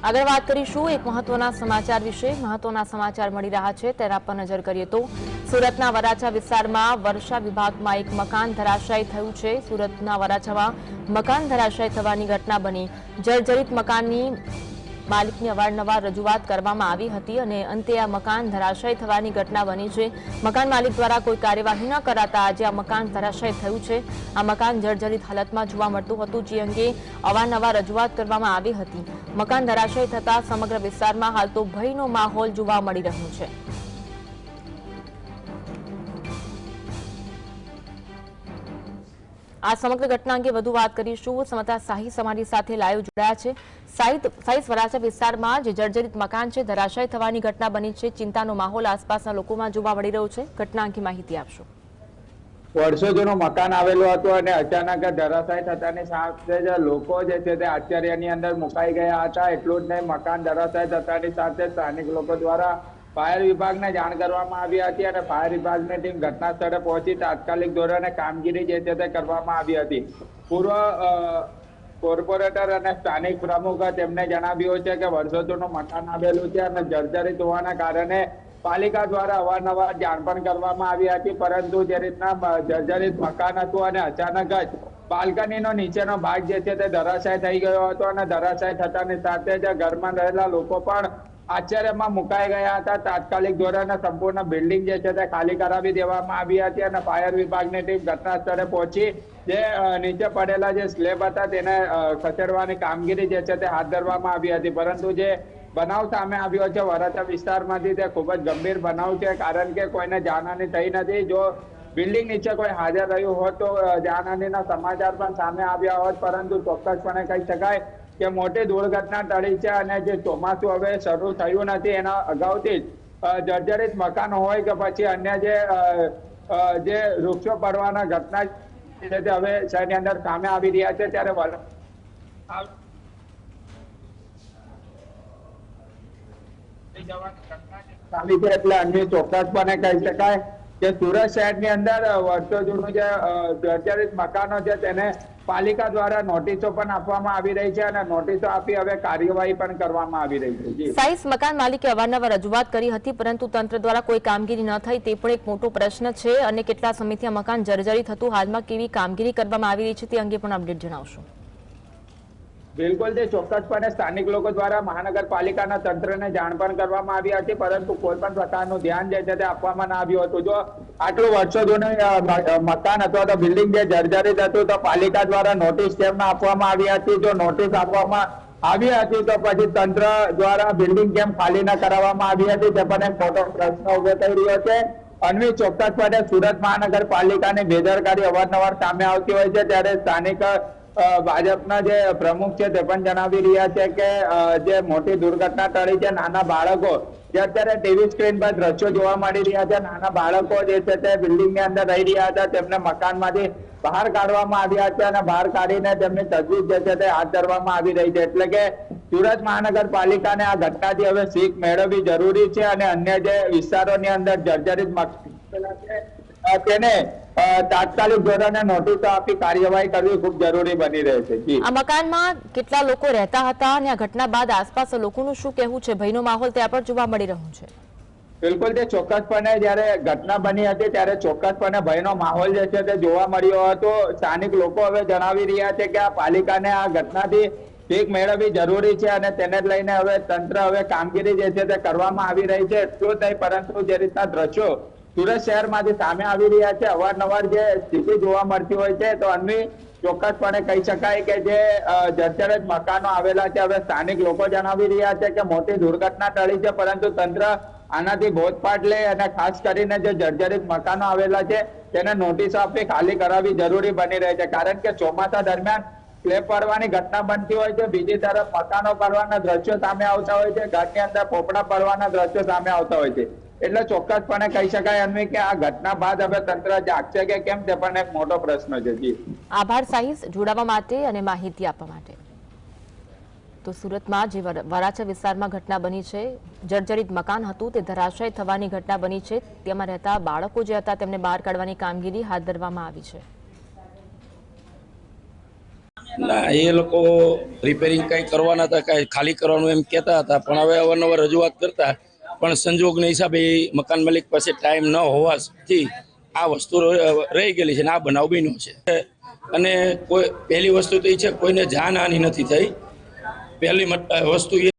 આગળ વાત કરીશું એક મહત્વના સમાચાર વિશે. મહત્વના સમાચાર મળી રહ્યા છે. તેના પર નજર કરીએ તો સુરતના વરાછા વિસ્તારમાં વર્ષા વિભાગમાં એક મકાન ધરાશાયી થયું છે. સુરતના વરાછામાં મકાન ધરાશાયી થવાની ઘટના બની. જર્જરિત મકાનની માલિકની અવારનવાર રજૂઆત કરવામાં આવી હતી અને અંતે આ મકાન ધરાશય થવાની ઘટના બની છે. મકાન માલિક દ્વારા કોઈ કાર્યવાહી ન કરાતા આજે આ મકાન ધરાશય થયું છે. આ મકાન જર્જરિત હાલતમાં જોવા મળતું હતું, જે અંગે અવારનવાર રજૂઆત કરવામાં આવી હતી. મકાન ધરાશય થતા સમગ્ર વિસ્તારમાં હાલ તો ભયનો માહોલ જોવા મળી રહ્યો છે. આ સમગ્ર ઘટના અંગે વધુ વાત કરીશું. સમતા સાહી સમારી સાથે લાઈવ જોડાયા છે. સાઈસ વરાછા વિસ્તારમાં જે જર્જરિત મકાન છે, ધરાશાય થવાની ઘટના બની છે. ચિંતાનો માહોલ આસપાસના લોકોમાં જોવા મળી રહ્યો છે. ઘટના અંગે માહિતી આપશો. વર્ષો જૂનું મકાન આવેલું હતું અને અચાનક ધરાશાયી થતાની સાથે જ લોકો જે છે તે આશ્ચર્યની અંદર મુકાઈ ગયા હતા. એટલું જ નહીં, મકાન ધરાશાય થતાની સાથે સ્થાનિક લોકો દ્વારા ફાયર વિભાગને જાણ કરવામાં આવી હતી અને ફાયર વિભાગની ટીમ ઘટના સ્થળે પહોંચી તાત્કાલિક ધોરણે કામગીરી જે છે તે કરવામાં આવી હતી. પૂર્વ કોર્પોરેટર અને સ્થાનિક પ્રમુખ તેમને જણાવ્યું છે કે વર્ષોજુરનું મકાન આવેલું છે અને જર્જરિત હોવાના કારણે પાલિકા દ્વારા અવારનવાર જાણ પણ કરવામાં આવી હતી, પરંતુ જે રીતના જર્જરિત મકાન હતું અને અચાનક જ બાલ્કનીનો નીચેનો ભાગ જે છે તે ધરાશાય થઈ ગયો હતો અને ધરાશાય થતાની સાથે જ ઘરમાં રહેલા લોકો પણ આશ્ચર્યમાં મુકાઈ ગયા હતા. તાત્કાલિક ધોરણે સંપૂર્ણ બિલ્ડિંગ જે છે તે ખાલી કરાવી દેવામાં આવી હતી અને ફાયર વિભાગની ટીમ ઘટના સ્થળે પહોંચી. જે નીચે પડેલા જે સ્લેબ હતા તેને ખસેડવાની કામગીરી જે છે તે હાથ ધરવામાં આવી હતી. પરંતુ જે બનાવ સામે આવ્યો છે, વરાછા વિસ્તારમાંથી તે ખૂબ જ ગંભીર બનાવ છે, કારણ કે કોઈને જાનહાની થઈ નથી. જો બિલ્ડિંગ નીચે કોઈ હાજર રહ્યું હોત તો જાનહાનીના સમાચાર પણ સામે આવ્યા હોત. પરંતુ ચોક્કસપણે કહી શકાય કે મોટી દુર્ઘટના ટળી અને જે ચોમાસું હવે શરૂ થયું નથી, એના અગાઉથી જ જર્જરિત મકાન હોય કે પછી અન્ય જે જે વૃક્ષો પડવાના ઘટના હવે શહેરની અંદર સામે આવી રહ્યા છે, ત્યારે સામી એટલે અન્ય ચોક્કસપણે કહી શકાય કે સુરત શહેરની અંદર વર્ષો જૂનું જે જર્જરિત મકાનો છે, તેને પાલિકા દ્વારા નોટિસો પણ આપવામાં આવી રહી છે અને નોટિસો આપી હવે કાર્યવાહી પણ કરવામાં આવી રહી છે. સાઈસ મકાન માલિકે અવારનવાર રજૂઆત કરી હતી, પરંતુ તંત્ર દ્વારા કોઈ કામગીરી ન થઈ તે પણ એક મોટો પ્રશ્ન છે અને કેટલા સમયથી આ મકાન જર્જરિત હતું, હાલમાં કેવી કામગીરી કરવામાં આવી રહી છે તે અંગે પણ અપડેટ જણાવશો. બિલકુલ તે ચોક્કસપણે સ્થાનિક લોકો દ્વારા મહાનગરપાલિકાના તંત્રને જાણ પણ કરવામાં આવી હતી, પરંતુ કોઈ પણ પ્રકારનું ધ્યાન જે છે તે આપવામાં ના આવ્યું હતું. જો આટલું વર્ષો જૂનું મકાન અથવા તો બિલ્ડિંગ જે જર્જરિત હતું, તો પાલિકા દ્વારા નોટિસ કેમ આપવામાં આવી હતી. જો નોટિસ આપવામાં આવી હતી, તો પછી તંત્ર દ્વારા બિલ્ડિંગ કેમ ખાલી ના કરાવવામાં આવી હતી તે પણ એક મોટો પ્રશ્ન ઊભો થઈ રહ્યો છે. અન્વી, ચોક્કસપણે સુરત મહાનગરપાલિકાની બેદરકારી અવારનવાર સામે આવતી હોય છે, ત્યારે સ્થાનિક ભાજપના જે પ્રમુખ છે તે પણ જણાવી રહ્યા છે કે જે મોટી દુર્ઘટના ટળી છે નાના બાળકો, જે અત્યારે ટીવી સ્ક્રીન પર દ્રશ્યો જોવા મળી રહ્યા છે. નાના બાળકો જે છે તે બિલ્ડિંગની અંદર રહી રહ્યા હતા. તેમને મકાનમાંથી બહાર કાઢવામાં આવ્યા છે અને બહાર કાઢીને તેમની તજવીજ જે છે તે હાથ ધરવામાં આવી રહી છે. એટલે કે સુરત મહાનગરપાલિકાને આ ઘટનાથી હવે શીખ મેળવવી જરૂરી છે અને અન્ય જે વિસ્તારોની અંદર જર્જરિત મકાન છે તેને તાત્કાલિક ધોરણે નોટિસ આપી કાર્યવાહી કરવી ખૂબ જરૂરી બની રહે છે. આ મકાનમાં કેટલા લોકો રહેતા હતા અને આ ઘટના બાદ આસપાસ લોકોનું શું કહેવું છે? ભયનો માહોલ ત્યાં પણ જોવા મળી રહ્યો છે. બિલકુલ તે ચોક્કસપણે જયારે ઘટના બની હતી ત્યારે ચોક્કસપણે ભયનો માહોલ જે છે તે જોવા મળ્યો હતો. સ્થાનિક લોકો હવે જણાવી રહ્યા છે કે આ પાલિકાને આ ઘટનાથી શીખ મેળવવી જરૂરી છે અને તેને જ લઈને હવે તંત્ર હવે કામગીરી જે છે તે કરવામાં આવી રહી છે. એટલું જ નહીં પરંતુ જે રીતના દ્રશ્યો સુરત શહેરમાંથી સામે આવી રહ્યા છે, અવારનવાર જે સ્થિતિ જોવા મળતી હોય છે, તો અન્ય ચોક્કસપણે કહી શકાય કે જે જર્જરિત મકાનો આવેલા છે. હવે સ્થાનિક લોકો જણાવી રહ્યા છે કે મોટી દુર્ઘટના ટળી છે, પરંતુ તંત્ર આનાથી બોધપાઠ લે અને ખાસ કરીને જે જર્જરિત મકાનો આવેલા છે, તેને નોટિસ આપી ખાલી કરાવવી જરૂરી બની રહે છે. કારણ કે ચોમાસા દરમિયાન સ્લેબ પડવાની ઘટના બનતી હોય છે, બીજી તરફ મકાનો પડવાના દ્રશ્યો સામે આવતા હોય છે, ઘરની અંદર પોપડા પડવાના દ્રશ્યો સામે આવતા હોય છે. એટલે ચોક્કસપણે કહી શકાય અન્વી કે આ ઘટના બાદ હવે તંત્ર જાગશે કે કેમ તે પણ એક મોટો પ્રશ્ન છે. જી. આભાર સાહિસ જોડાવા માટે અને માહિતી આપવા માટે. તો સુરતમાં જે વરાછા વિસ્તારમાં ઘટના બની છે જર્જરિત મકાન હતું તે ધરાશય થવાની ઘટના બની છે. તેમાં રહેતા બાળકો જે હતા તેમને બહાર કાઢવાની કામગીરી હાથ ધરવામાં આવી છે. ના એ લોકો રિપેરિંગ કંઈ કરવાના હતા કાંઈ ખાલી કરવાનું એમ કહેતા હતા. પણ હવે અવારનવાર રજૂઆત કરતા પણ સંજોગના હિસાબે મકાન માલિક પાસે ટાઈમ ન હોવાથી આ વસ્તુ રહી ગયેલી છે ને આ બનાવ બન્યો છે. અને કોઈ, પહેલી વસ્તુ તો એ છે કોઈને જાનહાનિ નથી થઈ. પહેલી વસ્તુ એ